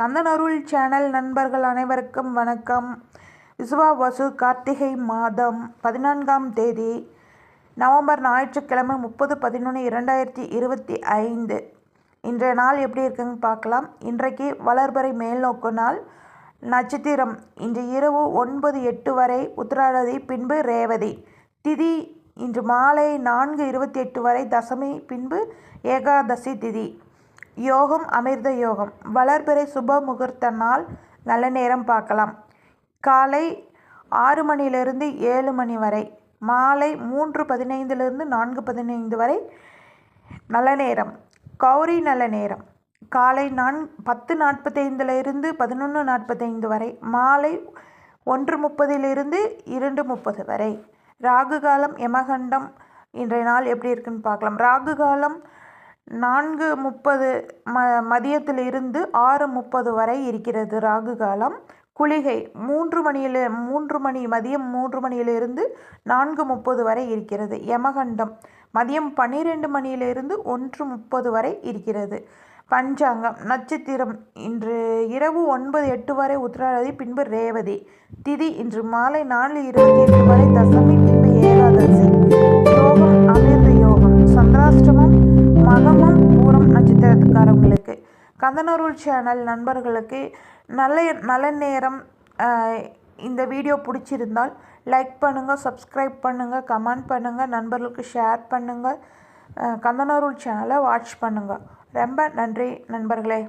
கந்தனருள் channel நண்பர்கள் அனைவருக்கும் வணக்கம். விசுவா வசு கார்த்திகை மாதம் பதினான்காம் தேதி நவம்பர் ஞாயிற்றுக்கிழமை முப்பது பதினொன்று இரண்டாயிரத்தி இருபத்தி ஐந்து. இன்றைய நாள் எப்படி இருக்குன்னு பார்க்கலாம். இன்றைக்கு வளர்பறை மேல்நோக்கு நாள் நட்சத்திரம். இன்று இரவு ஒன்பது எட்டு வரை உத்திராடதி பின்பு ரேவதி. திதி இன்று மாலை நான்கு இருபத்தி எட்டு வரை தசமி பின்பு ஏகாதசி திதி. யோகம் அமிர்த யோகம். வளர்பிறை சுப முகூர்த்த நாள். நல்ல நேரம் பார்க்கலாம். காலை ஆறு மணியிலிருந்து ஏழு மணி வரை. மாலை மூன்று பதினைந்திலிருந்து நான்கு பதினைந்து வரை நல்ல நேரம். கௌரி நல்ல நேரம். காலை நான் பத்து நாற்பத்தைந்துலேருந்து பதினொன்று நாற்பத்தைந்து வரை. மாலை ஒன்று முப்பதிலிருந்து இரண்டு முப்பது வரை. ராகு காலம் யமகண்டம். இன்றைய நாள் எப்படி இருக்குன்னு பார்க்கலாம். ராகு காலம் நான்கு முப்பது ம மதியத்திலிருந்து ஆறு முப்பது வரை இருக்கிறது ராகு காலம். குளிகை மூன்று மணியில் மூன்று மணி மதியம் மூன்று மணியிலிருந்து நான்கு முப்பது வரை இருக்கிறது. யமகண்டம் மதியம் பன்னிரெண்டு மணியிலிருந்து ஒன்று முப்பது வரை இருக்கிறது. பஞ்சாங்கம் நட்சத்திரம் இன்று இரவு ஒன்பது எட்டு வரை உத்திராடதி பின்பு ரேவதி. திதி இன்று மாலை நாலு இருபத்தி எட்டு வரை தசமி பின்பு ஏகாதசி. யோகம் கந்தனருள் சேனல் நண்பர்களுக்கு நல்ல நல்ல நேரம் இந்த வீடியோ பிடிச்சிருந்தால் லைக் பண்ணுங்கள் சப்ஸ்கிரைப் பண்ணுங்கள் கமெண்ட் பண்ணுங்கள் நண்பர்களுக்கு ஷேர் பண்ணுங்கள் கந்தனருள் சேனலை வாட்ச் பண்ணுங்கள் ரொம்ப நன்றி நண்பர்களே.